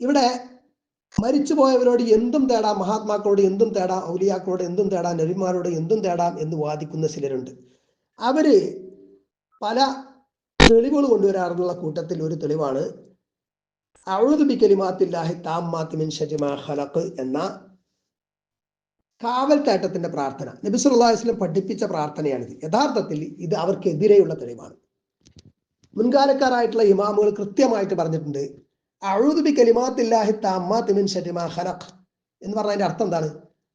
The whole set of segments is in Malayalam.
ഇവിടെ മരിച്ചുപോയവരോട് എന്തും തേടാം മഹാത്മാക്കളോട് എന്തും തേടാം ഔലിയാക്കളോട് എന്തും തേടാം നബിമാരോട് എന്തും തേടാം എന്ന് വാദിക്കുന്ന ചിലരുണ്ട്. അവർ പല തെളിവുകൾ കൊണ്ടുവരാറുള്ള കൂട്ടത്തിൽ ഒരു തെളിവാണ് അഴുതുബി കലിമാത്തില്ലാഹി താമ്മാത്തി മിൻ ഖലഖ് എന്ന കാവൽ തേട്ടത്തിന്റെ പ്രാർത്ഥന നബി സല്ലല്ലാഹു പഠിപ്പിച്ച പ്രാർത്ഥനയാണിത്. യഥാർത്ഥത്തിൽ ഇത് അവർക്കെതിരെയുള്ള തെളിവാണ്. മുൻകാലക്കാരായിട്ടുള്ള ഇമാമുകൾ കൃത്യമായിട്ട് പറഞ്ഞിട്ടുണ്ട് എന്ന് പറഞ്ഞതിന്റെ അർത്ഥം എന്താണ്?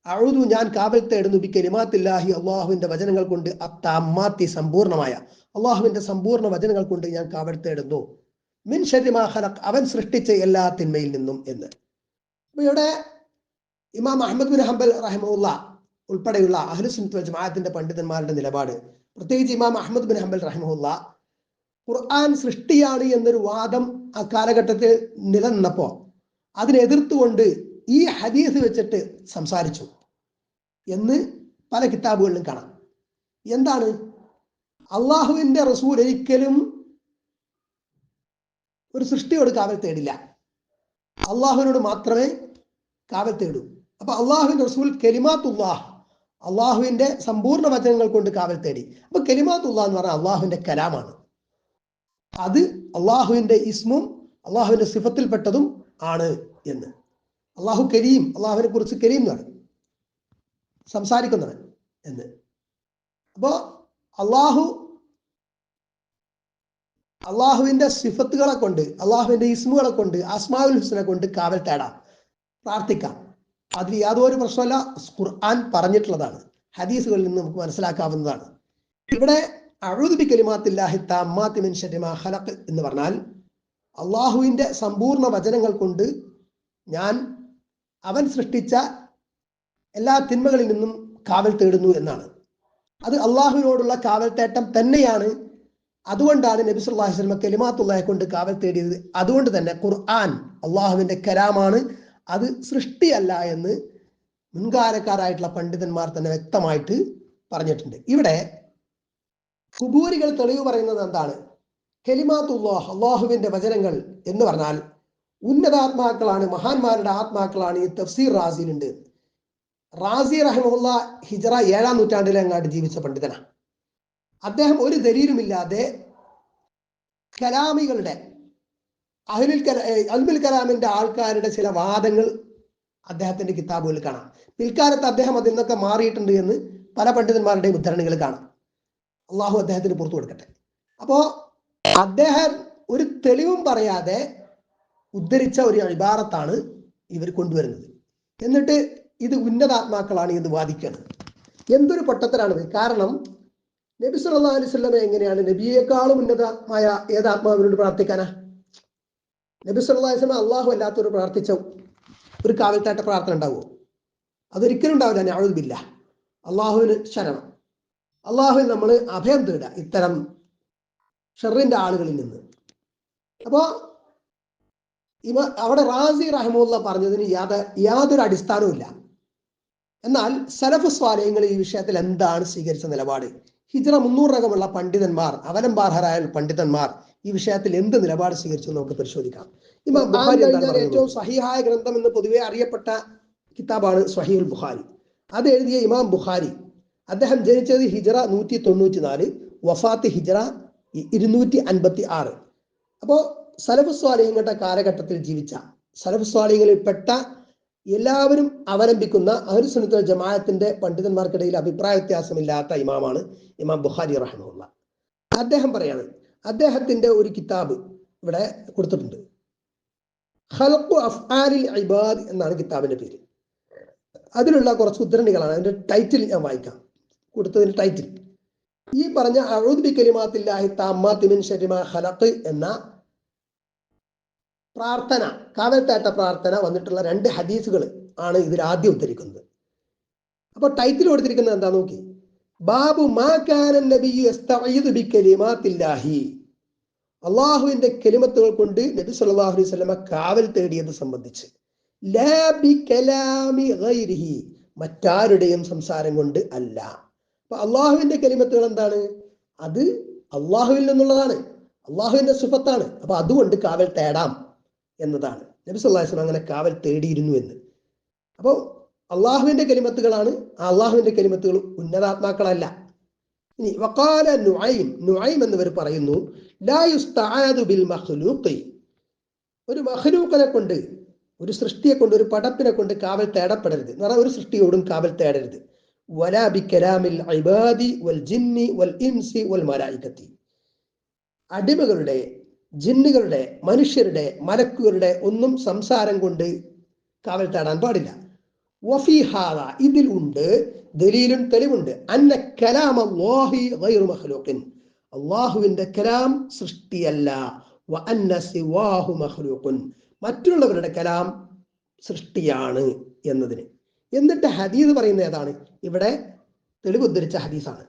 അഴുതു ഞാൻ കാവൽ തേടുന്നു ബി കലിമാത്തില്ലാഹി അള്ളാഹുവിന്റെ വചനങ്ങൾ കൊണ്ട് അത്താമ്മാത്തി സമ്പൂർണമായ അള്ളാഹുവിന്റെ സമ്പൂർണ വചനങ്ങൾ കൊണ്ട് ഞാൻ കാവൽ തേടുന്നു മിൻ ഷരിമാ ഖലഖ് അവൻ സൃഷ്ടിച്ച എല്ലാ തിന്മയിൽ നിന്നും എന്ന്. അപ്പൊ ഇവിടെ ഇമാം അഹമ്മദ് ബിൻ ഹംബൽ റഹമുല്ല ഉൾപ്പെടെയുള്ള അഹ്ലുസുന്നത്ത് വൽ ജമാഅത്തിന്റെ പണ്ഡിതന്മാരുടെ നിലപാട്. പ്രത്യേകിച്ച് ഇമാം അഹമ്മദ് ബിൻ ഹംബൽ റഹമുല്ല ഖുർആൻ സൃഷ്ടിയാണ് എന്നൊരു വാദം ആ കാലഘട്ടത്തിൽ നിലനിന്നപ്പോ അതിനെതിർത്തുകൊണ്ട് ഈ ഹദീസ് വെച്ചിട്ട് സംസാരിച്ചു എന്ന് പല കിതാബുകളിലും കാണാം. എന്താണ്? അള്ളാഹുവിന്റെ റസൂൽ ഒരിക്കലും ഒരു സൃഷ്ടിയോട് കാവൽ തേടില്ല. അള്ളാഹുവിനോട് മാത്രമേ കാവൽ തേടൂ. അപ്പൊ അള്ളാഹുവിന്റെ റസൂൽ കെലിമാത്തുല്ലാഹ് അള്ളാഹുവിന്റെ സമ്പൂർണ വചനങ്ങൾ കൊണ്ട് കാവൽ തേടി. അപ്പൊ കെലിമാത്തുല്ലാ എന്ന് പറഞ്ഞാൽ അള്ളാഹുവിന്റെ കലാമാണ്. അത് അള്ളാഹുവിന്റെ ഇസ്മും അള്ളാഹുവിന്റെ സിഫത്തിൽപ്പെട്ടതും ആണ് എന്ന്. അള്ളാഹു കരീം അള്ളാഹുവിനെ കുറിച്ച് കരീം എന്നാണ്. സംസാരിക്കുന്നവൻ എന്ന്. അപ്പോ അള്ളാഹു അള്ളാഹുവിന്റെ സിഫത്തുകളെ കൊണ്ട് അള്ളാഹുവിന്റെ ഇസ്മുകളെ കൊണ്ട് അസ്മാവുൽ ഹുസ്നെ കൊണ്ട് കാവൽ തേടാം പ്രാർത്ഥിക്കാം. അതിൽ യാതൊരു പ്രശ്നമല്ല ഖുർആൻ പറഞ്ഞിട്ടുള്ളതാണ്. ഹദീസുകളിൽ നിന്ന് നമുക്ക് മനസ്സിലാക്കാവുന്നതാണ്. ഇവിടെ അഴുതുബി എന്ന് പറഞ്ഞാൽ അള്ളാഹുവിന്റെ സമ്പൂർണ വചനങ്ങൾ കൊണ്ട് ഞാൻ അവൻ സൃഷ്ടിച്ച എല്ലാ തിന്മകളിൽ നിന്നും കാവൽ തേടുന്നു എന്നാണ്. അത് അള്ളാഹുവിനോടുള്ള കാവൽ തേട്ടം തന്നെയാണ്. അതുകൊണ്ടാണ് നബി സല്ലല്ലാഹു അലൈഹി വസല്ലം കലിമാത്തുള്ളയെ കൊണ്ട് കാവൽ തേടിയത്. അതുകൊണ്ട് തന്നെ ഖുർആൻ അള്ളാഹുവിന്റെ കലാമാണ്. അത് സൃഷ്ടിയല്ല എന്ന് മുൻകാലക്കാരായിട്ടുള്ള പണ്ഡിതന്മാർ തന്നെ വ്യക്തമായിട്ട് പറഞ്ഞിട്ടുണ്ട്. ഇവിടെ കുബൂരികൾ തെളിവ് പറയുന്നത് എന്താണ്? കലിമാത്തുല്ലാഹ് അള്ളാഹുവിന്റെ വചനങ്ങൾ എന്ന് പറഞ്ഞാൽ ഉന്നതാത്മാക്കളാണ് മഹാന്മാരുടെ ആത്മാക്കളാണ് ഈ തഫ്സീർ റാസിയിലുണ്ട്. റാസി റഹമുല്ല ഹിജറ ഏഴാം നൂറ്റാണ്ടിൽ അങ്ങാട്ട് ജീവിച്ച പണ്ഡിതനാണ്. അദ്ദേഹം ഒരു ദലീലുമില്ലാതെ കലാമികളുടെ അഹ്ലുൽ അൽബുൽ കലാമിന്റെ ആൾക്കാരുടെ ചില വാദങ്ങൾ അദ്ദേഹത്തിന്റെ കിതാബുകളിൽ കാണാം. പിൽക്കാലത്ത് അദ്ദേഹം അതിൽ നിന്നൊക്കെ മാറിയിട്ടുണ്ട് എന്ന് പല പണ്ഡിതന്മാരുടെയും ഉദ്ധരണികൾ കാണാം. അള്ളാഹു അദ്ദേഹത്തിന് പുറത്തു കൊടുക്കട്ടെ. അപ്പോ അദ്ദേഹം ഒരു തെളിവും പറയാതെ ഉദ്ധരിച്ച ഒരു ഇബാറത്താണ് ഇവർ കൊണ്ടുവരുന്നത്. എന്നിട്ട് ഇത് ഉന്നതാത്മാക്കളാണ് എന്ന് വാദിക്കുകയാണ് എന്തൊരു പൊട്ടത്തരാണിത് കാരണം നബി സല്ലാ അലൈഹി വസല്ലം എങ്ങനെയാണ് നബിയേക്കാളും ഉന്നതമായ ഏത് ആത്മാവിനോട് പ്രാർത്ഥിക്കാനാ? നബി സല്ലാ അലൈഹി വസല്ലം അള്ളാഹു അല്ലാത്തവർ പ്രാർത്ഥിച്ച ഒരു കാവൽത്താട്ട പ്രാർത്ഥന ഉണ്ടാവുമോ അതൊരിക്കലും ഉണ്ടാവില്ല. ഞാഴുതില്ല അള്ളാഹുവിന് ശരണം. അള്ളാഹുവിൽ നമ്മൾ അഭയം തേടുക ഇത്തരം ഷെറിന്റെ ആളുകളിൽ നിന്ന്. അപ്പോ ഇവ അവിടെ റാസി റഹമുല്ല പറഞ്ഞതിന് യാത യാതൊരു അടിസ്ഥാനവും ഇല്ല. എന്നാൽ സലഫ് സ്വാലയങ്ങൾ ഈ വിഷയത്തിൽ എന്താണ് സ്വീകരിച്ച നിലപാട്? ഹിജ്റ മുന്നൂറകമുള്ള പണ്ഡിതന്മാർ അവലംബാർഹരായ പണ്ഡിതന്മാർ ഈ വിഷയത്തിൽ എന്ത് നിലപാട് സ്വീകരിച്ചു നമുക്ക് പരിശോധിക്കാം. ഇമാം ബുഖാരി? ഏറ്റവും സഹിഹായ ഗ്രന്ഥം എന്ന് പൊതുവെ അറിയപ്പെട്ട കിതാബാണ് സഹീൽ ബുഖാരി. അത് എഴുതിയ ഇമാം ബുഖാരി അദ്ദേഹം ജനിച്ചത് ഹിജറ നൂറ്റി തൊണ്ണൂറ്റി നാല് വഫാത്ത് ഹിജറ ഇരുന്നൂറ്റി അൻപത്തി ആറ് അപ്പോ സലഫ് സ്വാലിഹങ്ങളുടെ കാലഘട്ടത്തിൽ ജീവിച്ച സലഫ് പെട്ട എല്ലാവരും അവലംബിക്കുന്ന അഹുസുനത്തുൽ ജമാഅത്തിന്റെ പണ്ഡിതന്മാർക്കിടയിൽ അഭിപ്രായ വ്യത്യാസമില്ലാത്ത ഇമാമാണ് ഇമാം ബുഹാരി റഹ്മുള്ള അദ്ദേഹം പറയാണ് അദ്ദേഹത്തിന്റെ ഒരു കിതാബ് ഇവിടെ കൊടുത്തിട്ടുണ്ട്. ഇബാദ് എന്നാണ് കിതാബിന്റെ പേര്. അതിലുള്ള കുറച്ച് ഉദ്ധരണികളാണ്. അതിന്റെ ടൈറ്റിൽ ഞാൻ വായിക്കാം. കൊടുത്തതിന്റെ ടൈറ്റിൽ ഈ പറഞ്ഞ അഊദ് ബി കലിമാത്തില്ലാഹി താമ്മാത്തി മിൻ ഹലത്ത് എന്ന പ്രാർത്ഥന കാവൽത്താട്ട പ്രാർത്ഥന വന്നിട്ടുള്ള രണ്ട് ഹദീസുകൾ ആണ് ഇതിൽ ആദ്യം ഉദ്ധരിക്കുന്നത്. അപ്പൊ ടൈറ്റിൽ കൊടുത്തിരിക്കുന്നത് എന്താ നോക്കി. ബാബു മാ അള്ളാഹുവിന്റെ കെലിമത്തുകൾ കൊണ്ട് നബി സല്ലല്ലാഹു അലൈഹി വസല്ലമ കാവൽ തേടിയത് സംബന്ധിച്ച്. മറ്റാരുടെയും സംസാരം കൊണ്ട് അല്ല. അപ്പൊ അള്ളാഹുവിന്റെ കലിമത്തുകൾ എന്താണ്? അത് അള്ളാഹുവിൽ നിന്നുള്ളതാണ്. അള്ളാഹുവിന്റെ സുഫത്താണ് അപ്പൊ അതുകൊണ്ട് കാവൽ തേടാം എന്നതാണ്. നബി വസല്ലം അങ്ങനെ കാവൽ തേടിയിരുന്നു എന്ന്. അപ്പോൾ അള്ളാഹുവിന്റെ കലിമത്തുകളാണ്. ആ അള്ളാഹുവിന്റെ കലിമത്തുകൾ ഉന്നതാത്മാക്കളല്ല. ഇനി വക്കാല നുഐം നുഐം എന്നിവർ പറയുന്നു ബിൽ മഖ്ലൂഖി. ഒരു മഖ്ലൂഖിനെ കൊണ്ട് ഒരു സൃഷ്ടിയെ കൊണ്ട് ഒരു പടപ്പിനെ കൊണ്ട് കാവൽ തേടപ്പെടരുത്. എന്ന് പറഞ്ഞാൽ ഒരു സൃഷ്ടിയോടും കാവൽ തേടരുത്. വലാ ബി العباد ഇൻസി വൽ മലായികത്തി. അടിമകളുടെ ജിന്നുകളുടെ മനുഷ്യരുടെ മലക്കുകളുടെ ഒന്നും സംസാരം കൊണ്ട് കാവൽ താടാൻ പാടില്ല. വഫി ഹാദ ഇതിൽ ഉണ്ട് ദലീലും തെളിവുണ്ട്. അന്ന കലാം അല്ലാഹി ഗൈറു മഖ്ലൂഖിൻ. അള്ളാഹുവിന്റെ കലാം സൃഷ്ടിയല്ല. വ അന്ന സിവാഹു മഖ്ലൂഖുൻ. മറ്റുള്ളവരുടെ കലാം സൃഷ്ടിയാണ് എന്നതിന്. എന്നിട്ട് ഹദീസ് പറയുന്ന ഏതാണ് ഇവിടെ തെളിവ് ഉദ്ധരിച്ച ഹദീസാണ്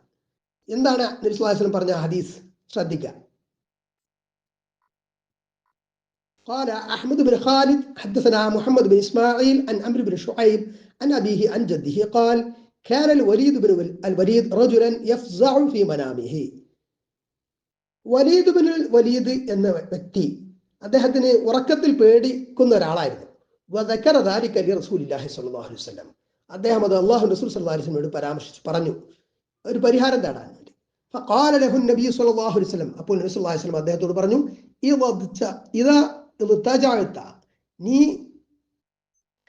എന്താണ് നിർസ്ലാസനം പറഞ്ഞ ഹദീസ് ശ്രദ്ധിക്കുക قال أحمد بن خالد حدثنا محمد بن إسماعيل عن عمرو بن شعيب عن أبيه عن جده قال كان الوليد بن الوليد رجلا يفزع في منامه വലീദ് ബിൻ വലീദ് എന്ന വ്യക്തി അദ്ദേഹത്തിന് ഉറക്കത്തിൽ പേടിക്കുന്ന ഒരാളായിരുന്നു വദക്കറ ദാലിക ലി റസൂലില്ലാഹി സ്വല്ലല്ലാഹു അലൈഹി വസല്ലം. അദ്ദേഹം അത് അള്ളാഹു റസൂൽ സല്ലല്ലാഹു അലൈഹി വസല്ലമയോട് പരാമർശിച്ചു പറഞ്ഞു ഒരു പരിഹാരം തേടാൻ വേണ്ടി. ലഹു നബി സ്വല്ലല്ലാഹു അലൈഹി വസല്ലം. അപ്പോൾ നബി സല്ലല്ലാഹു അലൈഹി വസല്ലം അദ്ദേഹത്തോട് പറഞ്ഞു നീ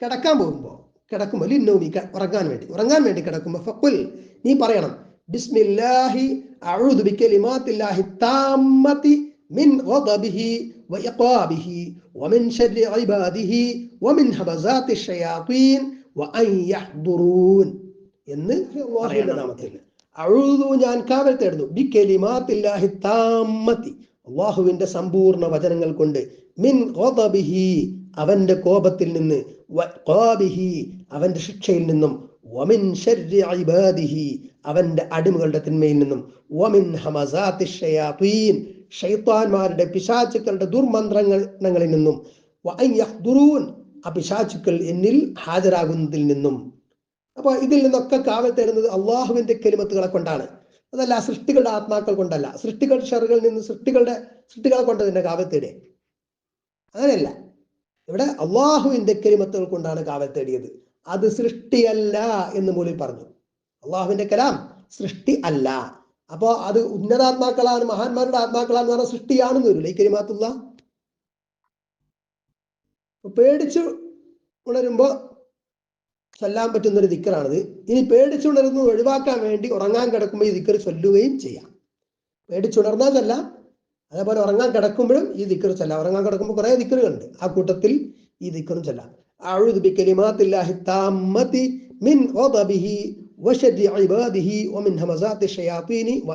കിടക്കാൻ പോകുമ്പോൾ കിടക്കുമ്പോൾ ലിന്നോമി ഉറങ്ങാൻ വേണ്ടി ഉറങ്ങാൻ വേണ്ടി കിടക്കുമ്പോൾ ഫഖുൽ നീ പറയണം ബിസ്മില്ലാഹി അഊദു ബിക്കലിമാത്തില്ലാഹി താമ്മതി മിൻ ഗദബിഹി വഇഖാബിഹി വമിൻ ശർരി ഇബാദിഹി വമിൻ ഹബസാത്തി ഷയാത്തീൻ يحضرون എന്ന് അല്ലാഹുവിന്റെ നാമത്തിൽ. അഊദു ഞാൻ കാവൽ തേടുന്നു. ബികലിമാത്തില്ലാഹി താമത്തി അള്ളാഹുവിന്റെ സമ്പൂർണ വചനങ്ങൾ കൊണ്ട് മിൻ ഗദബിഹി അവന്റെ കോപത്തിൽ നിന്ന് ഖാബിഹി അവന്റെ ശിക്ഷയിൽ നിന്നും വമിൻ ശർരി ഇബാദിഹി അവന്റെ അടിമകളുടെ തിന്മയിൽ നിന്നും വമിൻ ഹമസാത്തി ഷയാത്തീൻ ഷൈത്താന്മാരുടെ പിശാചുക്കളുടെ ദുർമന്ത്രങ്ങളിൽ നിന്നും വഅൻ യഹ്ദുറൂൻ ആ പിശാചുക്കൾ എന്നിൽ ഹാജരാകുന്നതിൽ നിന്നും. അപ്പൊ ഇതിൽ നിന്നൊക്കെ കാവൽ തരുന്നത് അള്ളാഹുവിന്റെ കെലിമത്തുകളെ കൊണ്ടാണ്. അതല്ല സൃഷ്ടികളുടെ ആത്മാക്കൾ കൊണ്ടല്ല. സൃഷ്ടികൾ ഷറുകളിൽ നിന്ന് സൃഷ്ടികളുടെ സൃഷ്ടികളെ കൊണ്ട് തന്നെ കാവൽ തേടി അങ്ങനെയല്ല. ഇവിടെ അള്ളാഹുവിന്റെ കെലിമത്തുകൾ കൊണ്ടാണ് കാവൽ തേടിയത്. അത് സൃഷ്ടിയല്ല എന്ന് മൂലി പറഞ്ഞു. അള്ളാഹുവിന്റെ കലാം സൃഷ്ടി അല്ല. അപ്പോ അത് ഉന്നതാത്മാക്കളാണ് മഹാന്മാരുടെ ആത്മാക്കളാണെന്ന് പറഞ്ഞാൽ സൃഷ്ടിയാണെന്ന് വരില്ല. ഈ കരിമാത്തുള്ള പേടിച്ചു ഉണരുമ്പോ ചൊല്ലാൻ പറ്റുന്ന ഒരു ദിക്കറാണിത്. ഇനി പേടിച്ചുണരുന്നു ഒഴിവാക്കാൻ വേണ്ടി ഉറങ്ങാൻ കിടക്കുമ്പോൾ ഈ ദിക്കർ ചൊല്ലുകയും ചെയ്യാം. പേടിച്ചുണർന്നാൽ ചൊല്ലാം. അതേപോലെ ഉറങ്ങാൻ കിടക്കുമ്പോഴും ഈ ദിക്കർ ചൊല്ലാം. ഉറങ്ങാൻ കിടക്കുമ്പോൾ കുറെ ദിക്കറുകളുണ്ട്. ആ കൂട്ടത്തിൽ ഈ ദിക്കറും ചൊല്ലാം.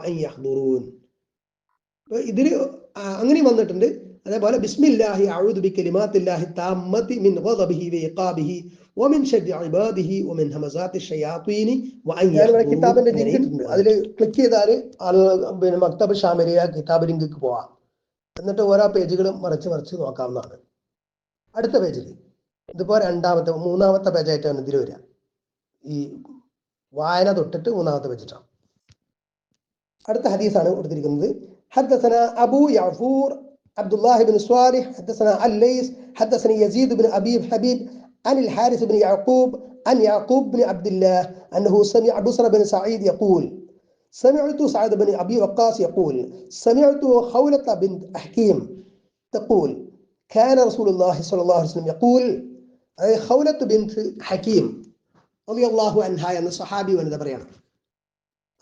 യഹ്ദുറൂൻ. ഇതിൽ അങ്ങനെ വന്നിട്ടുണ്ട്. അതേപോലെ ബിസ്മില്ലാഹി അഊദു ബികലിമാത്തില്ലാഹി താമ്മതി മിൻ ഗദബിഹി വഇഖാബിഹി വമിൻ ശർരി ഇബാദിഹി വമിൻ ഹമസാത്തി ഷയാത്തീനി വഅൻ യഹ്ദുറൂൻ കിതാബിന്റെ ലിങ്ക് ഉണ്ട് അതിൽ ക്ലിക്ക് ചെയ്താൽ ആളുകൾ പിന്നെ മക്തബ് ഷാമിലിയ കിതാബ് ലിങ്കിക്ക് പോവാം എന്നിട്ട് ഓരോ പേജുകളും മറിച്ച് മറിച്ച് നോക്കാവുന്നതാണ് അടുത്ത പേജിൽ ഇതിപ്പോ രണ്ടാമത്തെ മൂന്നാമത്തെ പേജായിട്ടാണ് ഇതിൽ വരിക ഈ വായന തൊട്ടിട്ട് മൂന്നാമത്തെ പേജിട്ടാണ് അടുത്ത ഹദീസാണ് കൊടുത്തിരിക്കുന്നത് حدثنا أبو يعفور عبد الله بن صالح حدثنا الليث حدثني يزيد بن أبي حبيب عن الحارث بن يعقوب عن يعقوب بن عبد الله أنه سمع بصر بن سعيد يقول سمعت سعد بن أبي وقاص يقول سمعت خولة بنت حكيم تقول كان رسول الله صلى الله عليه وسلم يقول أي خولة بنت حكيم റളി അള്ളാഹു അൻഹ എന്ന സഹാബി വനിത പറയണം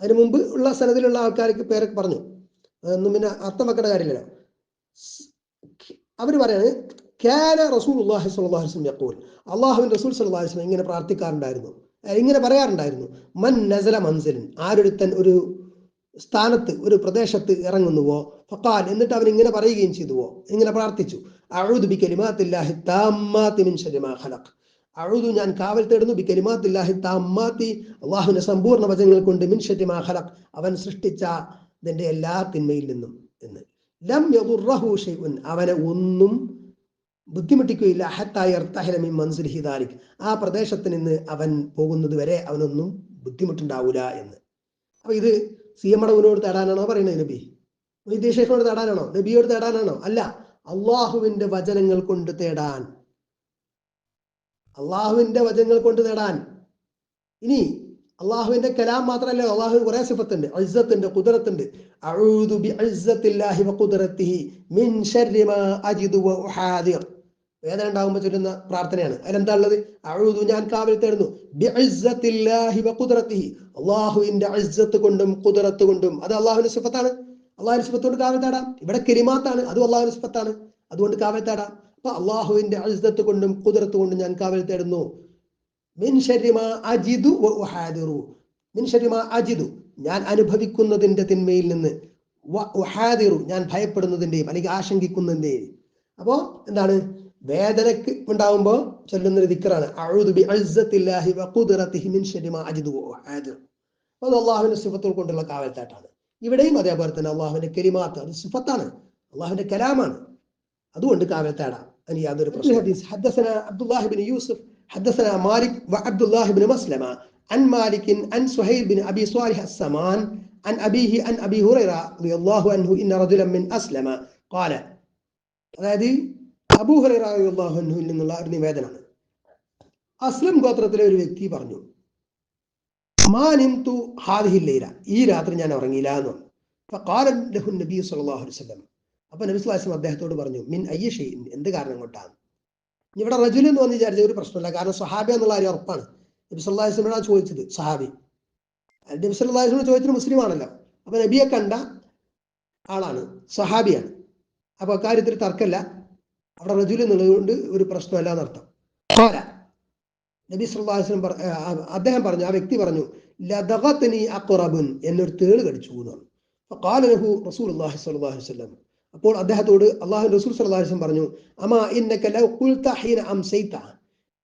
അതിന് മുമ്പ് ഉള്ള സ്ഥലത്തിലുള്ള ആൾക്കാർക്ക് പേരൊക്കെ പറഞ്ഞു അതൊന്നും പിന്നെ അർത്ഥം വെക്കേണ്ട കാര്യമില്ലല്ലോ അവർ പറയാണ് കാന റസൂൽ അള്ളാഹി അലൈഹി വസല്ലം യഖൂൽ അള്ളാഹുവിൻ റസൂൽ അലൈഹി വസല്ലം ഇങ്ങനെ പ്രാർത്ഥിക്കാറുണ്ടായിരുന്നു. ഇങ്ങനെ പറയാറുണ്ടായിരുന്നു മൻ നസല മൻസലിൻ ആരൊരുത്തൻ ഒരു സ്ഥാനത്ത് ഒരു പ്രദേശത്ത് ഇറങ്ങുന്നുവോ ഫക്കാൽ എന്നിട്ട് അവൻ ഇങ്ങനെ പറയുകയും ചെയ്തുവോ ഇങ്ങനെ പ്രാർത്ഥിച്ചു. അഊദു ബികലിമാത്തില്ലാഹി താമ്മാതി മിൻ ശർരി മാ ഖലഖ് അഴുതു ഞാൻ കാവൽ തേടുന്നു ബി കലിമാത്തില്ലാഹി താമ്മാത്തി അള്ളാഹുവിന്റെ സമ്പൂർണ വചനങ്ങൾ കൊണ്ട് മിൻ ഷറ്റി മാ ഖലഖ് അവൻ സൃഷ്ടിച്ച ഇതിന്റെ എല്ലാ തിന്മയിൽ നിന്നും എന്ന്. ലം അവനെ ഒന്നും ബുദ്ധിമുട്ടിക്കുകയില്ല. ഹത്തായർത്തഹലമി മൻസുൽ ഹിദാലിക് ആ പ്രദേശത്ത് നിന്ന് അവൻ പോകുന്നത് വരെ അവനൊന്നും ബുദ്ധിമുട്ടുണ്ടാവൂല എന്ന്. അപ്പൊ ഇത് സി എം അടവിനോട് തേടാനാണോ പറയുന്നത് നബി? വൈദ്യശേഖനോട് തേടാനാണോ? നബിയോട് തേടാനാണോ? അല്ല. അള്ളാഹുവിന്റെ വചനങ്ങൾ കൊണ്ട് തേടാൻ. അള്ളാഹുവിന്റെ വചനങ്ങൾ കൊണ്ട് തേടാൻ. ഇനി അള്ളാഹുവിന്റെ കലാം മാത്രമല്ല അള്ളാഹുവിന് കുറെ സിഫത്തുണ്ട്. അജ്ജത്തുണ്ട് കുതിരത്തുണ്ട് വേദന ഉണ്ടാകുമ്പോൾ ചൊല്ലുന്ന പ്രാർത്ഥനയാണ്. അതിലെന്താ ഉള്ളത്? അഊദു ഞാൻ കാവൽ തേടുന്നു. അള്ളാഹുവിന്റെ അജ്ജത്ത് കൊണ്ടും കുതിരത്ത് കൊണ്ടും. അത് അള്ളാഹുവിന്റെ സിഫത്താണ്. അള്ളാഹുവിന്റെ സിഫത്തോട് കാവൽ തേടാം. ഇവിടെ കിരിമാത്താണ്. അതും അള്ളാഹുവിന്റെ സിഫത്താണ്. അതുകൊണ്ട് കാവൽ തേടാം. അപ്പൊ അള്ളാഹുവിന്റെ അജ്ജത്ത് കൊണ്ടും കുതിരത്ത് കൊണ്ടും ഞാൻ കാവൽ തേടുന്നു. അജിദു അജിദു ഞാൻ അനുഭവിക്കുന്നതിന്റെ തിന്മയിൽ നിന്ന് ഉഹാദിറു ഞാൻ ഭയപ്പെടുന്നതിന്റെയും അല്ലെങ്കിൽ ആശങ്കിക്കുന്നതിന്റെയും അപ്പോ എന്താണ് വേദനക്ക് ഉണ്ടാവുമ്പോൾ ചൊല്ലുന്ന ഒരു ദിക്കറാണ് അള്ളാഹുവിന്റെ സിഫത്തുകൾ കൊണ്ടുള്ള കാവൽത്താട്ടാണ് ഇവിടെയും അതേപോലെ തന്നെ അള്ളാഹുവിന്റെ കെലിമാത്ത് അത് സിഫത്താണ് അള്ളാഹുവിന്റെ കലാമാണ് അതുകൊണ്ട് കാവൽത്താടാം അതിന് യാതൊരു പ്രശ്നം ഹദ്ദസന യൂസുഫ് حدثنا مالك وعبد الله بن مسلمة عن مالك عن سهيل بن أبي صالح السمان عن أبيه عن أبي هريرة رضي الله عنه إن رجلا من أسلم قال അതായത് അബൂ ഹുറൈറ റളിയല്ലാഹു അൻഹുവിൽ നിന്നുള്ള ഒരു നിവേദനമാണ് അസ്ലം ഗോത്രത്തിലെ ഒരു വ്യക്തി പറഞ്ഞു മാനിം തു ഹാദിഹിൽ ലൈല ഈ രാത്രി ഞാൻ ഉറങ്ങിയില്ല എന്ന് പറഞ്ഞു ഫഖാല ലഹു നബി സല്ലല്ലാഹു അലൈഹി വസല്ലം അപ്പൊ നബി സ്വല്ലല്ലാഹു അലൈഹി വസല്ലം അദ്ദേഹത്തോട് പറഞ്ഞു മിൻ അയ്യ ഷൈഇൻ എന്ത് കാരണം കൊണ്ടാണ് ഇവിടെ റജുൽ എന്ന് പറഞ്ഞ് വിചാരിച്ച ഒരു പ്രശ്നമില്ല. കാരണം സഹാബി എന്നുള്ള കാര്യം ഉറപ്പാണ്. നബി വസല്ലം ചോദിച്ചത് സഹാബി നബി വസല്ലം ചോദിച്ചത് മുസ്ലിം ആണല്ലോ അപ്പൊ നബിയെ കണ്ട ആളാണ് സഹാബിയാണ് അപ്പൊ അക്കാര്യത്തിൽ തർക്കമല്ല അവിടെ റജുൽ എന്നുള്ളതുകൊണ്ട് ഒരു പ്രശ്നമല്ല എന്നർത്ഥം. നബി ആ, അദ്ദേഹം പറഞ്ഞു ആ വ്യക്തി പറഞ്ഞു ലദഗത്നി അഖറബുൻ എന്നൊരു തേൾ കടിച്ചു എന്ന് പറഞ്ഞു. ഫഖാല റസൂൽ അലൈഹി വസല്ലം. അപ്പോൾ അദ്ദേഹത്തോട് അള്ളാഹു റസൂൽ വസല്ലം പറഞ്ഞു അമാ അം അംസൈത?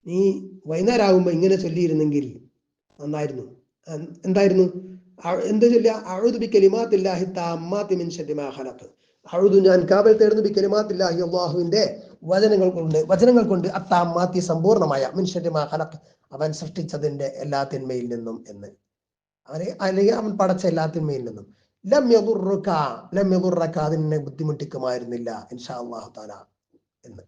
നീ വൈകുന്നേരമാകുമ്പോൾ ഇങ്ങനെ ചൊല്ലിയിരുന്നെങ്കിൽ നന്നായിരുന്നു. എന്തായിരുന്നു? എന്താ ചൊല്ലുക? അഴുതു ബി കലിമാത്തില്ലാഹി താമാത്തി മിൻ ശർരി മാ ഖലഖ്. അഴുതു ഞാൻ കാവൽ തേടുന്നു ബി കലിമാത്തില്ലാഹി അള്ളാഹുവിന്റെ വചനങ്ങൾ കൊണ്ട് വചനങ്ങൾ കൊണ്ട് അത്താമാത്തി സമ്പൂർണമായ മിൻ ഹലത്ത് അവൻ സൃഷ്ടിച്ചതിന്റെ എല്ലാ തിന്മയിൽ നിന്നും എന്ന്. അവനെ അല്ലെങ്കിൽ അവൻ പടച്ച എല്ലാ തിന്മയിൽ നിന്നും. ലം യദുറുക ലം യദുറക അതിനെ ബുദ്ധിമുട്ടിക്കുമായിരുന്നില്ല ഇൻഷാ അള്ളാഹു തആല എന്ന്.